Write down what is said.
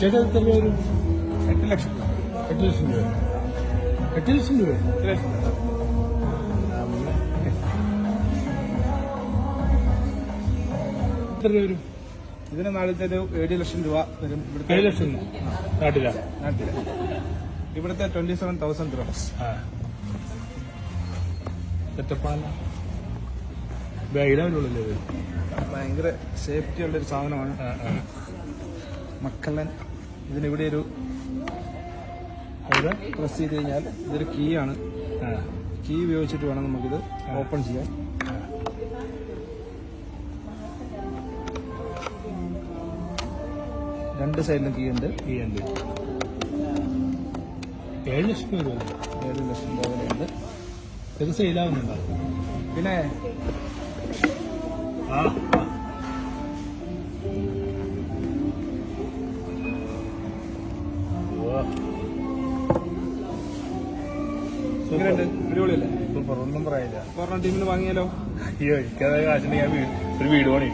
ചേട്ടാ എത്ര രൂപ വരും എട്ട് ലക്ഷം എട്ട് ലക്ഷം രൂപ. എട്ട് ലക്ഷം രൂപ. എട്ട് ലക്ഷം എത്ര രൂപ. വരും ഇതിന് നാളത്തെ ഏഴ് ലക്ഷം രൂപ വരും ഇവിടുത്തെ ഏഴ് ലക്ഷം നാട്ടില? നാട്ടില. ഇവിടുത്തെ ട്വന്റി സെവൻ തൗസൻഡ് സെറ്റപ്പാണ് ഭയങ്കര സേഫ്റ്റി ഉള്ളൊരു സാധനമാണ്. മക്കള്ളൻ ഇതിനിവിടെ ഒരു അവിടെ പ്രസ് ചെയ്ത് കഴിഞ്ഞാൽ ഇതൊരു കീ ആണ്. കീ ഉപയോഗിച്ചിട്ട് വേണം നമുക്കിത് ഓപ്പൺ ചെയ്യാൻ. രണ്ട് സൈഡിലും കീ ഉണ്ട്. കീ ഉണ്ട്. ഏഴ് ലക്ഷം രൂപ ഏഴ് ലക്ഷം രൂപ വിലയുണ്ട് ഇത് സെയിലാവുന്നുണ്ടോ പിന്നെ ആ. സൂപ്പർ. ഒന്നും പറയില്ല ടീമിന് വാങ്ങിയാലോ? അയ്യോ എനിക്കത് കാശുണ്ടെങ്കിൽ ഞാൻ ഒരു വീട് പണി